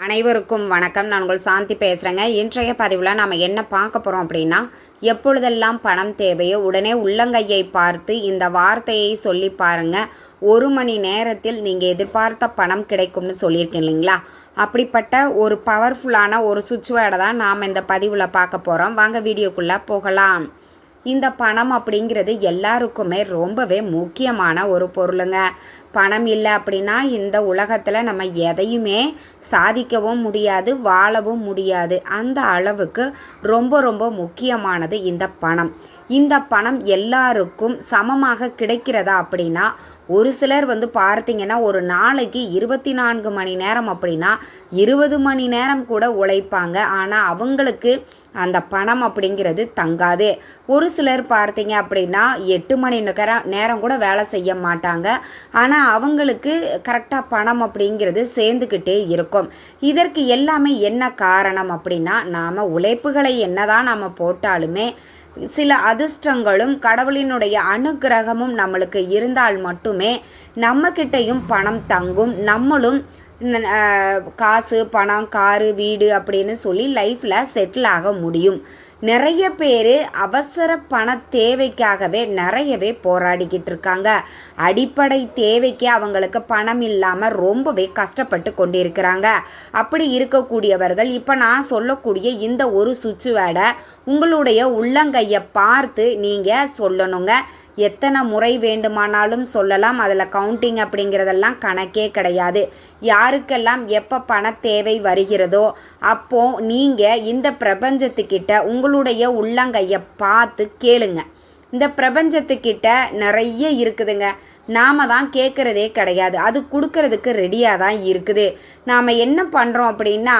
அனைவருக்கும் வணக்கம். நான் உங்கள் சாந்தி பேசுகிறேங்க இன்றைய பதிவில் நாம் என்ன பார்க்க போகிறோம் அப்படின்னா எப்பொழுதெல்லாம் பணம் தேவையோ உடனே உள்ளங்கையை பார்த்து இந்த வார்த்தையை சொல்லி பாருங்கள் ஒரு மணி நேரத்தில் நீங்கள் எதிர்பார்த்த பணம் கிடைக்கும்னு சொல்லியிருக்கேன் இல்லைங்களா? அப்படிப்பட்ட ஒரு பவர்ஃபுல்லான ஒரு சுவிட்ச் தான் நாம் இந்த பதிவில் பார்க்க போகிறோம் வாங்க வீடியோக்குள்ளே போகலாம். இந்த பணம் அப்படிங்கிறது எல்லாருக்குமே ரொம்பவே முக்கியமான ஒரு பொருளுங்க. பணம் இல்லை அப்படின்னா இந்த உலகத்தில் நம்ம எதையுமே சாதிக்கவும் முடியாது வாழவும் முடியாது. அந்த அளவுக்கு ரொம்ப ரொம்ப முக்கியமானது இந்த பணம். இந்த பணம் எல்லாருக்கும் சமமாக கிடைக்கிறதா அப்படின்னா ஒரு சிலர் வந்து பார்த்தீங்கன்னா ஒரு நாளைக்கு இருபத்தி நான்கு மணி நேரம் அப்படின்னா இருபது மணி நேரம் கூட உழைப்பாங்க. ஆனால் அவங்களுக்கு அந்த பணம் அப்படிங்கிறது தங்காது. ஒரு சிலர் பார்த்தீங்க அப்படின்னா எட்டு மணி நேரம் நேரம் கூட வேலை செய்ய மாட்டாங்க. ஆனால் அவங்களுக்கு கரெக்டாக பணம் அப்படிங்கிறது சேர்ந்துக்கிட்டே இருக்கும். இதற்கு எல்லாமே என்ன காரணம் அப்படின்னா நாம் உழைப்புகளை என்னதான் நாம் போட்டாலுமே சில அதிர்ஷ்டங்களும் கடவுளினுடைய அனுகிரகமும் நம்மளுக்கு இருந்தால் மட்டுமே நம்மக்கிட்டையும் பணம் தங்கும். நம்மளும் காசு பணம் காரு வீடு அப்படின்னு சொல்லி லைஃப்பில் செட்டில் ஆக முடியும். நிறைய பேர் அவசர பண தேவைக்காகவே நிறையவே போராடிக்கிட்டு இருக்காங்க. அடிப்படை தேவைக்கு அவங்களுக்கு பணம் இல்லாமல் ரொம்பவே கஷ்டப்பட்டு கொண்டிருக்கிறாங்க. அப்படி இருக்கக்கூடியவர்கள் இப்போ நான் சொல்லக்கூடிய இந்த ஒரு சுவிட்ச் வேர்டை உங்களுடைய உள்ளங்கையை பார்த்து நீங்கள் சொல்லணுங்க. எத்தனை முறை வேண்டுமானாலும் சொல்லலாம். அதில் கவுண்டிங் அப்படிங்கிறதெல்லாம் கணக்கே கிடையாது. யாருக்கெல்லாம் எப்போ பண தேவை வருகிறதோ அப்போ நீங்கள் இந்த பிரபஞ்சத்துக்கிட்ட உங்களுடைய உள்ளங்கையை பார்த்து கேளுங்க. இந்த பிரபஞ்சத்துக்கிட்ட நிறைய இருக்குதுங்க. நாம தான் கேட்குறதே கிடையாது. அது கொடுக்கறதுக்கு ரெடியாக தான் இருக்குது. நாம் என்ன பண்ணுறோம் அப்படின்னா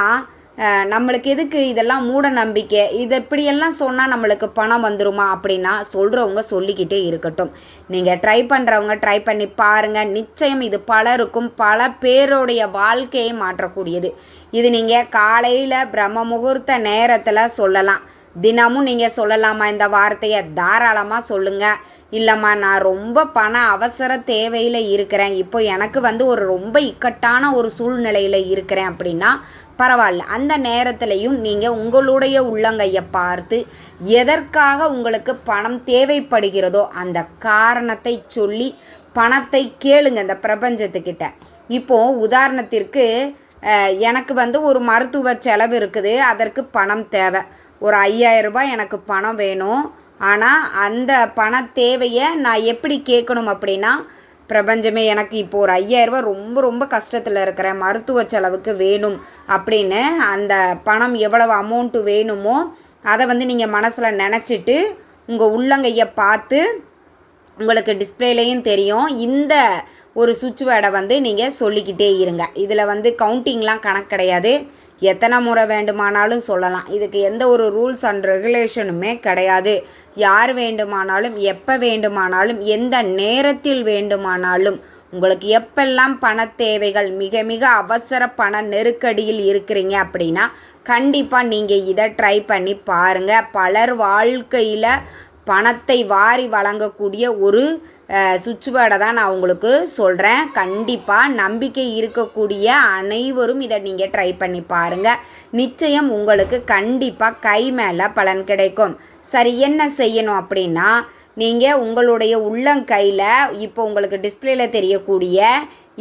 நம்மளுக்கு எதுக்கு இதெல்லாம் மூட நம்பிக்கை? இது இப்படியெல்லாம் சொன்னால் நம்மளுக்கு பணம் வந்துருமா அப்படின்னா சொல்கிறவங்க சொல்லிக்கிட்டே இருக்கட்டும். நீங்கள் ட்ரை பண்ணுறவங்க ட்ரை பண்ணி பாருங்கள் நிச்சயம் இது பலருக்கும் பல பேருடைய வாழ்க்கையை மாற்றக்கூடியது. இது நீங்கள் காலையில் பிரம்ம முகூர்த்த நேரத்தில் சொல்லலாம். தினமும் நீங்கள் சொல்லலாமா? இந்த வார்த்தையை தாராளமாக சொல்லுங்கள் இல்லைம்மா நான் ரொம்ப பண அவசர தேவையில் இருக்கிறேன். இப்போ எனக்கு வந்து ஒரு ரொம்ப இக்கட்டான ஒரு சூழ்நிலையில் இருக்கிறேன் அப்படின்னா பரவாயில்ல. அந்த நேரத்துலையும் நீங்கள் உங்களுடைய உள்ளங்கையை பார்த்து எதற்காக உங்களுக்கு பணம் தேவைப்படுகிறதோ அந்த காரணத்தை சொல்லி பணத்தை கேளுங்க இந்த பிரபஞ்சத்துக்கிட்ட. இப்போது உதாரணத்திற்கு எனக்கு வந்து ஒரு மருத்துவ செலவு இருக்குது. அதற்கு பணம் தேவை. ஒரு ஐயாயிரரூபா ரூபாய் எனக்கு பணம் வேணும். ஆனால் அந்த பண தேவையை நான் எப்படி கேட்கணும் அப்படின்னா பிரபஞ்சமே எனக்கு இப்போ ஒரு ஐயாயிரரூபா ரொம்ப ரொம்ப கஷ்டத்தில் இருக்கிறேன் மருத்துவ செலவுக்கு வேணும் அப்படின்னு அந்த பணம் எவ்வளவு அமௌண்ட்டு வேணுமோ அதை வந்து நீங்கள் மனசில் நினச்சிட்டு உங்கள் உள்ளங்கையை பார்த்து உங்களுக்கு டிஸ்பிளேலையும் தெரியும். இந்த ஒரு சுவிட்ச் வேர்டை வந்து நீங்கள் சொல்லிக்கிட்டே இருங்க. இதில் வந்து கவுண்டிங்லாம் கணக்கு கிடையாது. எத்தனை முறை வேண்டுமானாலும் சொல்லலாம். இதுக்கு எந்த ஒரு ரூல்ஸ் அண்ட் ரெகுலேஷனுமே கிடையாது. யார் வேண்டுமானாலும் எப்போ வேண்டுமானாலும் எந்த நேரத்தில் வேண்டுமானாலும் உங்களுக்கு எப்பெல்லாம் பண தேவைகள் மிக மிக அவசர பண நெருக்கடியில் இருக்கிறீங்க அப்படின்னா கண்டிப்பாக நீங்கள் இதை ட்ரை பண்ணி பாருங்கள் பலர் வாழ்க்கையில் பணத்தை வாரி வழங்கக்கூடிய ஒரு சுவிட்ச் வேர்டை தான் நான் உங்களுக்கு சொல்கிறேன் கண்டிப்பாக நம்பிக்கை இருக்கக்கூடிய அனைவரும் இதை நீங்கள் ட்ரை பண்ணி பாருங்கள் நிச்சயம் உங்களுக்கு கண்டிப்பாக கை மேலே பலன் கிடைக்கும். சரி என்ன செய்யணும் அப்படின்னா நீங்கள் உங்களுடைய உள்ளங்கையில் இப்போ உங்களுக்கு டிஸ்பிளேல தெரியக்கூடிய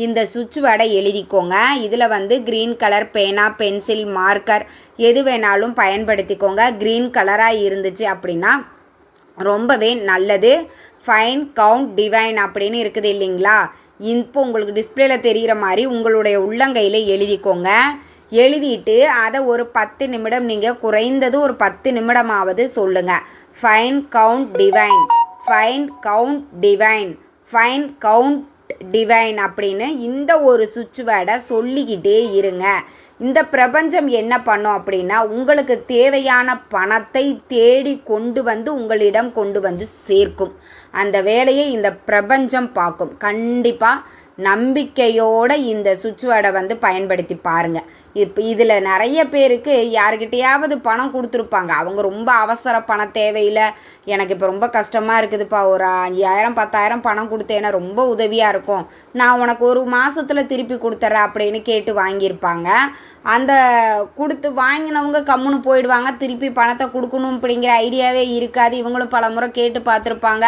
இந்த சுவிட்ச் வேர்டை எழுதிக்கோங்க. இதில் வந்து க்ரீன் கலர் பேனா பென்சில் மார்க்கர் எது வேணாலும் பயன்படுத்திக்கோங்க. க்ரீன் கலராக இருந்துச்சு அப்படின்னா ரொம்பவே நல்லது. ஃபைன் கவுண்ட் டிவைன் அப்படின்னு இருக்குது இல்லைங்களா? இப்போ உங்களுக்கு டிஸ்பிளேல தெரிகிற மாதிரி உங்களுடைய உள்ளங்கையில் எழுதிக்கோங்க. எழுதிட்டு அதை ஒரு பத்து நிமிடம் நீங்கள் குறைந்தது ஒரு பத்து நிமிடமாவது சொல்லுங்கள் fine count divine fine count divine fine count divine அப்படின்னு இந்த ஒரு சுவிட்ச் வேர்டை சொல்லிக்கிட்டே இருங்க. இந்த பிரபஞ்சம் என்ன பண்ணும் அப்படின்னா உங்களுக்கு தேவையான பணத்தை தேடி கொண்டு வந்து உங்களிடம் கொண்டு வந்து சேர்க்கும். அந்த வேலையை இந்த பிரபஞ்சம் பார்க்கும். கண்டிப்பாக நம்பிக்கையோடு இந்த சுவிட்ச் வேர்டை வந்து பயன்படுத்தி பாருங்கள் இப்போ இதில் நிறைய பேருக்கு யாருக்கிட்டையாவது பணம் கொடுத்துருப்பாங்க. அவங்க ரொம்ப அவசர பண தேவையில் எனக்கு இப்போ ரொம்ப கஷ்டமாக இருக்குதுப்பா. ஒரு ஐயாயிரம் பத்தாயிரம் பணம் கொடுத்தேன்னா ரொம்ப உதவியாக இருக்கும். நான் உனக்கு ஒரு மாதத்தில் திருப்பி கொடுத்துட்றேன் அப்படின்னு கேட்டு வாங்கியிருப்பாங்க. அந்த கொடுத்து வாங்கினவங்க கம்முன்னு போயிடுவாங்க. திருப்பி பணத்தை கொடுக்கணும் அப்படிங்கிற ஐடியாவே இருக்காது. இவங்களும் பல முறை கேட்டு பார்த்துருப்பாங்க.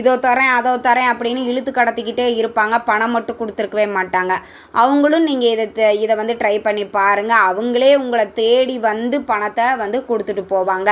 இதோ தரேன் அதோ தரேன் அப்படின்னு இழுத்து கடத்திக்கிட்டே இருப்பாங்க. பணம் மட்டும் கொடுத்துருக்கவே மாட்டாங்க. அவங்களும் நீங்கள் இதை இதை வந்து ட்ரை பண்ணி பாருங்கள் அவங்களே உங்களை தேடி வந்து பணத்தை வந்து கொடுத்துட்டு போவாங்க.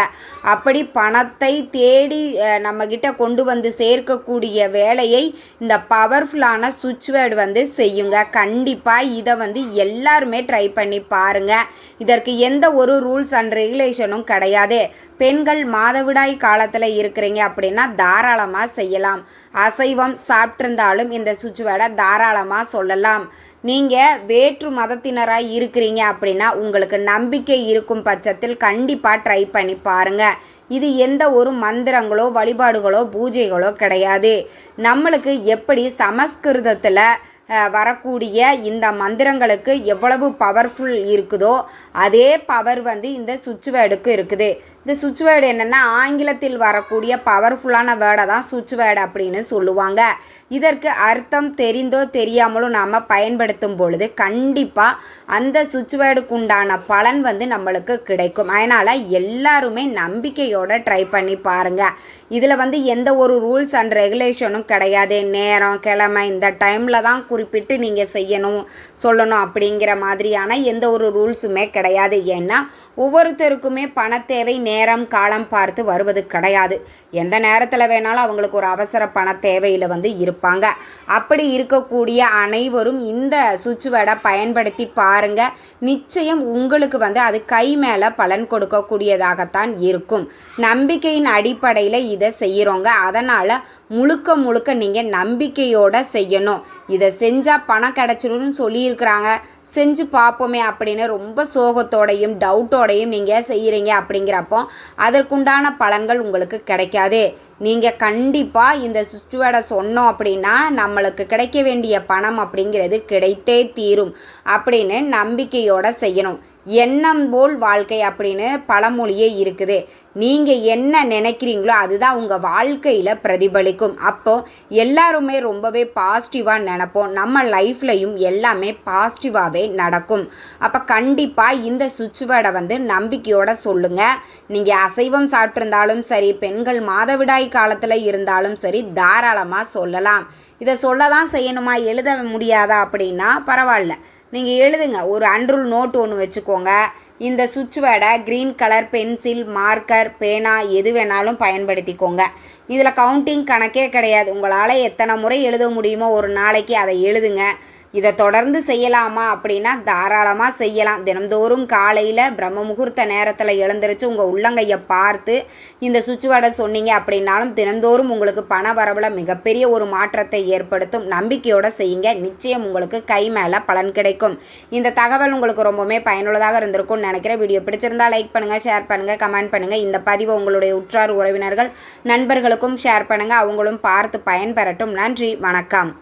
அப்படி பணத்தை தேடி நம்மக்கிட்ட கொண்டு வந்து சேர்க்கக்கூடிய வேலையை இந்த பவர்ஃபுல்லான சுவிட்ச் வேர்டு வந்து செய்யுங்க. கண்டிப்பாக இதை வந்து எல்லாருமே ட்ரை பண்ணி பாருங்கள் இதற்கு எந்த ஒரு ரூல்ஸ் அண்ட் ரெகுலேஷனும் கிடையாது. பெண்கள் மாதவிடாய் காலத்தில் இருக்கிறீங்க அப்படின்னா தாராளமாக செய்யலாம். அசைவம் சாப்பிட்ருந்தாலும் இந்த சுவிட்ச் வேர்டை தாராளமாக தாராளமாக சொல்லலாம். நீங்கள் வேற்று மதத்தினராக இருக்கிறீங்க அப்படின்னா உங்களுக்கு நம்பிக்கை இருக்கும் பட்சத்தில் கண்டிப்பாக ட்ரை பண்ணி பாருங்கள் இது எந்த ஒரு மந்திரங்களோ வழிபாடுகளோ பூஜைகளோ கிடையாது. நம்மளுக்கு எப்படி சமஸ்கிருதத்தில் வரக்கூடிய இந்த மந்திரங்களுக்கு எவ்வளவு பவர்ஃபுல் இருக்குதோ அதே பவர் வந்து இந்த சுவிட்ச் வேர்டுக்கு இருக்குது. இந்த சுவிட்ச் வேர்டு என்னென்னா ஆங்கிலத்தில் வரக்கூடிய பவர்ஃபுல்லான வேர்டை தான் சுவிட்ச் வேர்டு அப்படின்னு சொல்லுவாங்க. இதற்கு அர்த்தம் தெரிந்தோ தெரியாமலோ நாம் பயன்படுத்த பயன்படுத்தும் பொழுது கண்டிப்பாக அந்த சுவிட்ச் வேர்டுக்கு உண்டான பலன் வந்து நம்மளுக்கு கிடைக்கும். அதனால் எல்லாருமே நம்பிக்கையோடு ட்ரை பண்ணி பாருங்கள் இதில் வந்து எந்த ஒரு ரூல்ஸ் அண்ட் ரெகுலேஷனும் கிடையாது. நேரம் கிழமை இந்த டைமில் தான் குறிப்பிட்டு நீங்கள் செய்யணும் சொல்லணும் அப்படிங்கிற மாதிரியான எந்த ஒரு ரூல்ஸுமே கிடையாது. ஏன்னா ஒவ்வொருத்தருக்குமே பண தேவை நேரம் காலம் பார்த்து வருவது கிடையாது. எந்த நேரத்தில் வேணாலும் அவங்களுக்கு ஒரு அவசர பண தேவையில் வந்து இருப்பாங்க. அப்படி இருக்கக்கூடிய அனைவரும் இந்த சுவிட்ச் வேர்டை பயன்படுத்தி பாருங்கள் நிச்சயம் உங்களுக்கு வந்து அது கை மேலே பலன் கொடுக்கக்கூடியதாகத்தான் இருக்கும். நம்பிக்கையின் அடிப்படையில் இதை செய்கிறோங்க அதனால் முழுக்க முழுக்க நீங்கள் நம்பிக்கையோடு செய்யணும். இதை செஞ்சால் பணம் கிடச்சிடும்னு சொல்லியிருக்கிறாங்க. செஞ்சு பார்ப்போமே அப்படின்னு ரொம்ப சோகத்தோடையும் டவுட்டோடையும் நீங்கள் செய்கிறீங்க அப்படிங்கிறப்போ அதற்குண்டான பலன்கள் உங்களுக்கு கிடைக்காது. நீங்கள் கண்டிப்பாக இந்த சுச்சுவேடை சொன்னோம் அப்படின்னா நம்மளுக்கு கிடைக்க வேண்டிய பணம் அப்படிங்கிறது கிடைத்தே தீரும் அப்படின்னு நம்பிக்கையோடு செய்யணும். எண்ணம் போல் வாழ்க்கை அப்படின்னு பழமொழியே இருக்குது. நீங்கள் என்ன நினைக்கிறீங்களோ அதுதான் உங்கள் வாழ்க்கையில் பிரதிபலிக்கும். அப்போது எல்லாருமே ரொம்பவே பாசிட்டிவாக நினப்போம். நம்ம லைஃப்லையும் எல்லாமே பாசிட்டிவாகவே நடக்கும். அப்போ கண்டிப்பாக இந்த சுச்சுவேடை வந்து நம்பிக்கையோடு சொல்லுங்கள் நீங்கள் அசைவம் சாப்பிட்ருந்தாலும் சரி பெண்கள் மாதவிடாய் காலத்தில் இருந்தாலும் சரி தாராளமாக சொல்லலாம். இதை சொல்ல தான் செய்யணுமா? எழுத முடியாதா அப்படின்னா பரவாயில்ல. நீங்கள் எழுதுங்க. ஒரு அன்ரூல் நோட் ஒன்று வச்சுக்கோங்க. இந்த சுவிட்ச் வேர்டை க்ரீன் கலர் பென்சில் மார்க்கர் பேனா எது வேணாலும் பயன்படுத்திக்கோங்க. இதில் கவுண்டிங் கணக்கே கிடையாது. உங்களால் எத்தனை முறை எழுத முடியுமோ ஒரு நாளைக்கு அதை எழுதுங்க. இதை தொடர்ந்து செய்யலாமா அப்படின்னா தாராளமாக செய்யலாம். தினந்தோறும் காலையில் பிரம்ம முகூர்த்த நேரத்தில் எழுந்திரிச்சு உங்கள் உள்ளங்கையை பார்த்து இந்த சுச்சுவாடை சொன்னீங்க அப்படின்னாலும் தினந்தோறும் உங்களுக்கு பண வரவில் மிகப்பெரிய ஒரு மாற்றத்தை ஏற்படுத்தும். நம்பிக்கையோடு செய்யுங்க. நிச்சயம் உங்களுக்கு கை மேலே பலன் கிடைக்கும். இந்த தகவல் உங்களுக்கு ரொம்பவுமே பயனுள்ளதாக இருந்திருக்கும்னு நினைக்கிறேன். வீடியோ பிடிச்சிருந்தா லைக் பண்ணுங்கள் ஷேர் பண்ணுங்கள் கமெண்ட் பண்ணுங்கள் இந்த பதிவை உங்களுடைய உற்றார் உறவினர்கள் நண்பர்களுக்கும் ஷேர் பண்ணுங்கள் அவங்களும் பார்த்து பயன்பெறட்டும். நன்றி வணக்கம்.